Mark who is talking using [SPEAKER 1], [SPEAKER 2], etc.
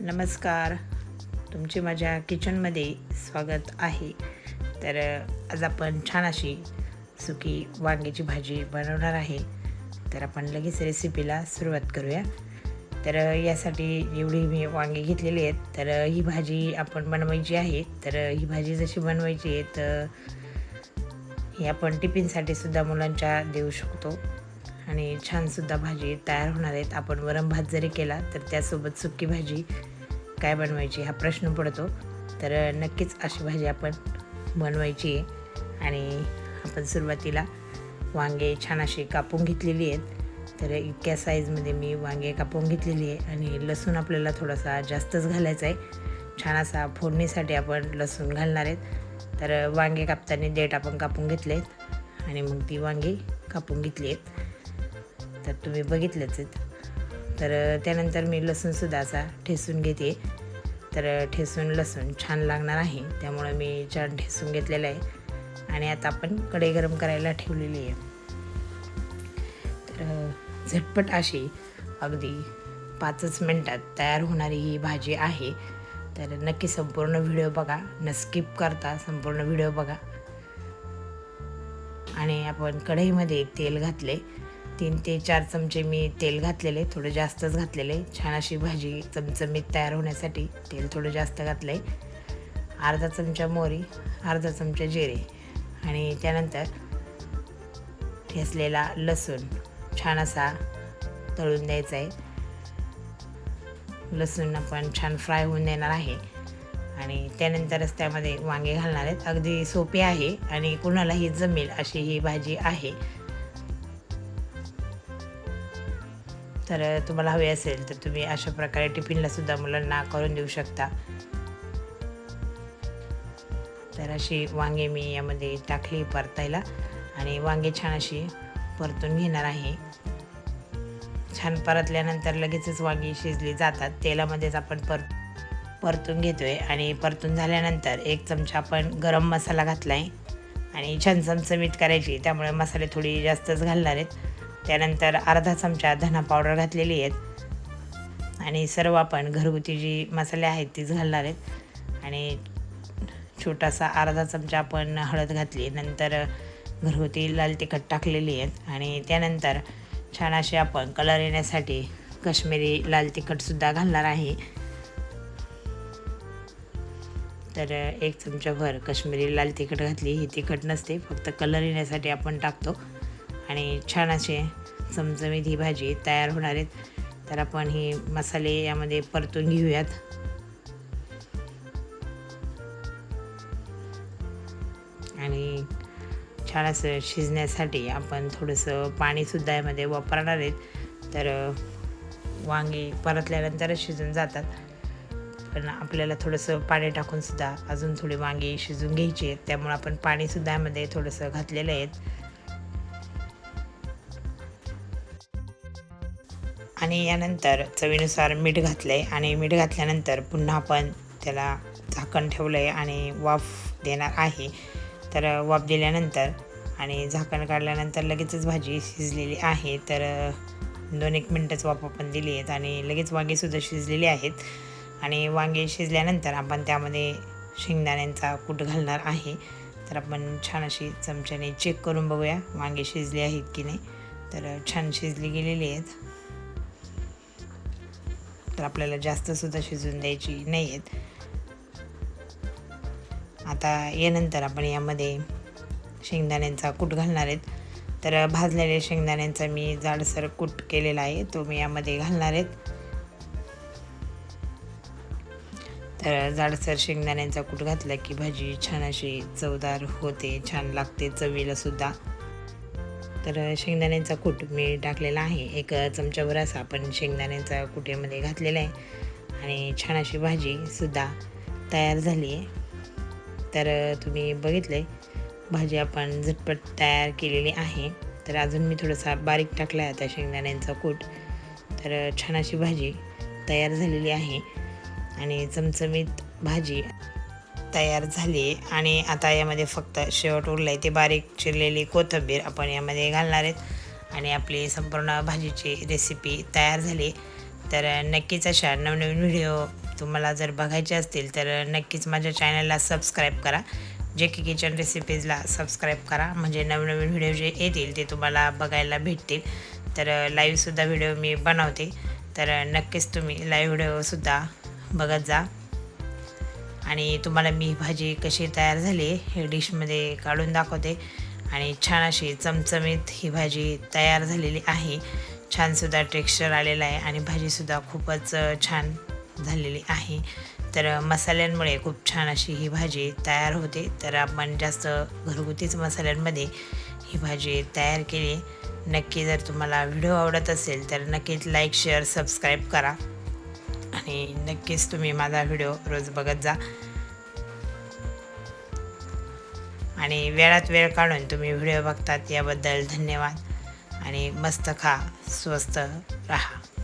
[SPEAKER 1] नमस्कार. तुमचे माझ्या किचनमध्ये स्वागत आहे. तर आज आपण छान अशी सुकी वांग्याची भाजी बनवणार आहे. तर आपण लगेच रेसिपीला सुरुवात करूया. तर यासाठी एवढी मी वांगे घेतलेली आहेत. तर ही भाजी आपण बनवायची आहे. तर ही भाजी जशी बनवायची आहे तर ही आपण टिफिनसाठी सुद्धा मुलांच्या देऊ शकतो. आणि छानसुद्धा भाजी तयार होणार आहेत. आपण वरण भात जरी केला तर त्यासोबत सुकी भाजी काय बनवायची हा प्रश्न पडतो. तर नक्कीच अशी भाजी आपण बनवायची आहे. आणि आपण सुरुवातीला वांगे छान अशी कापून घेतलेली आहेत. तर इतक्या साईजमध्ये मी वांगे कापून घेतलेली आहे. आणि लसूण आपल्याला थोडासा जास्तच घालायचा आहे. छान असा फोडणीसाठी आपण लसूण घालणार आहेत. तर वांगे कापताना देठ आपण कापून घेतले आहेत. आणि मग ती वांगी कापून घेतली आहेत. तर तुम्ही बघितलंच आहेत. तर त्यानंतर मी लसूणसुद्धा असा ठेसून घेते. तर ठेसून लसूण छान लागणार आहे त्यामुळं मी छान ठेसून घेतलेलं आहे. आणि आता आपण कढई गरम करायला ठेवलेली आहे. तर झटपट अशी अगदी पाचच मिनटात तयार होणारी ही भाजी आहे. तर नक्की संपूर्ण व्हिडिओ बघा. न स्किप करता संपूर्ण व्हिडिओ बघा. आणि आपण कढईमध्ये तेल घातले. तीन ते चार चमचे मी तेल घातलेले थोडं जास्तच घातलेले. छान अशी भाजी चमचमीत तयार होण्यासाठी तेल थोडं जास्त घातलं आहे अर्धा चमचा मोहरी अर्धा चमचा जिरे आणि त्यानंतर ठेसलेला लसूण छान असा तळून द्यायचा आहे लसूण आपण छान फ्राय होऊन देणार आहे आणि त्यानंतरच त्यामध्ये वांगे घालणार आहेत. अगदी सोपे आहे आणि कुणालाही जमेल अशी ही भाजी आहे. तर तुम्हाला हवे असेल तर तुम्ही अशा प्रकारे टिफिनला सुद्धा मुलांना करून देऊ शकता. तर अशी वांगे मी यामध्ये टाकली परतायला आणि वांगे छान अशी परतून घेणार आहे. छान परतल्यानंतर लगेचच वांगी शिजली जातात. तेलामध्येच आपण पर परतून घेतोय आणि परतून झाल्यानंतर एक चमचा आपण गरम मसाला घातला आहे आणि छान चमचमीत करायची. त्यामुळे मसाले थोडी जास्तच घालणार आहेत. त्यानंतर अर्धा चमचा धना पावडर घातलेली आहेत. आणि सर्व आपण घरगुती जी मसाले आहेत तीच घालणार आहेत. आणि छोटासा अर्धा चमचा आपण हळद घातली नंतर घरगुती लाल तिखट टाकलेली आहेत. आणि त्यानंतर छान असे आपण कलर येण्यासाठी काश्मीरी लाल तिखटसुद्धा घालणार आहे. तर एक चमचाभर काश्मीरी लाल तिखट घातली ही तिखट नसते फक्त कलर येण्यासाठी आपण टाकतो. आणि छान असे चमचमीत ही भाजी तयार होणार आहेत. तर आपण हे मसाले यामध्ये परतून घेऊयात. आणि छान असं शिजण्यासाठी आपण थोडंसं पाणीसुद्धा यामध्ये वापरणार आहेत. तर वांगी परतल्यानंतरच शिजून जातात. पण आपल्याला थोडंसं पाणी टाकूनसुद्धा अजून थोडी वांगी शिजून घ्यायची आहेत. त्यामुळे आपण पाणीसुद्धा यामध्ये थोडंसं घातलेलं आहेत आणि यानंतर चवीनुसार मीठ घातलं आहे आणि मीठ घातल्यानंतर पुन्हा आपण त्याला झाकण ठेवलं आहे आणि वाफ देणार आहे. तर वाफ दिल्यानंतर आणि झाकण काढल्यानंतर लगेचच भाजी शिजलेली आहे. तर दोन एक मिनटंच वाफ आपण दिली आहेत आणि लगेच वांगेसुद्धा शिजलेली आहेत. आणि वांगे शिजल्यानंतर आपण त्यामध्ये शेंगदाण्यांचा कूट घालणार आहे. तर आपण छान अशी चमच्याने चेक करून बघूया वांगे शिजले आहेत की नाही. तर छान शिजली गेलेली आहेत. तर आपल्याला जास्तसुद्धा शिजून द्यायची नाही आहेत आता यानंतर आपण यामध्ये शेंगदाण्यांचा कूट घालणार आहेत. तर भाजलेल्या शेंगदाण्यांचा मी जाडसर कूट केलेला आहे तो मी यामध्ये घालणार आहेत. तर जाडसर शेंगदाण्यांचा कूट घातला की भाजी छान अशी चवदार होते छान लागते चवीला सुद्धा. तर शेंगदाण्यांचा कूट मी टाकलेला आहे. एक चमच्याभर असा आपण शेंगदाण्यांचा कुटेमध्ये घातलेला आहे. आणि छान अशी भाजीसुद्धा तयार झाली आहे. तर तुम्ही बघितले भाजी आपण झटपट तयार केलेली आहे. तर अजून मी थोडासा बारीक टाकला आहे आता शेंगदाण्यांचा कूट. तर छान अशी भाजी तयार झालेली आहे. आणि चमचमीत भाजी तयार झाली आणि आता यामध्ये फक्त शेवट उरलं आहे ते बारीक चिरलेली कोथिंबीर आपण यामध्ये घालणार आहेत. आणि आपली संपूर्ण भाजीची रेसिपी तयार झाली. तर नक्कीच अशा नवनवीन व्हिडिओ तुम्हाला जर बघायचे असतील तर नक्कीच माझ्या चॅनलला सबस्क्राईब करा. जे की किचन रेसिपीजला सबस्क्राईब करा. म्हणजे नवनवीन व्हिडिओ जे येतील ते तुम्हाला बघायला भेटतील. तर लाईव्हसुद्धा व्हिडिओ मी बनवते. तर नक्कीच तुम्ही लाईव्ह व्हिडिओसुद्धा बघत जा. आणि तुम्हाला मी भाजी कशी तयार झाली हे डिशमध्ये काढून दाखवते. आणि छान अशी चमचमीत ही भाजी तयार झालेली आहे. छानसुद्धा टेक्स्चर आलेलं आहे आणि भाजीसुद्धा खूपच छान झालेली आहे. तर मसाल्यांमुळे खूप छान अशी ही भाजी तयार होते. तर आपण जास्त घरगुतीच मसाल्यांमध्ये ही भाजी तयार केली. नक्की जर तुम्हाला व्हिडिओ आवडत असेल तर नक्कीच लाईक शेअर सबस्क्राईब करा. आणि नक्कीच तुम्ही माझा व्हिडिओ रोज बघत जा. आणि वेळात वेळ काढून तुम्ही व्हिडिओ बघतात याबद्दल धन्यवाद. आणि मस्त खा स्वस्त राहा.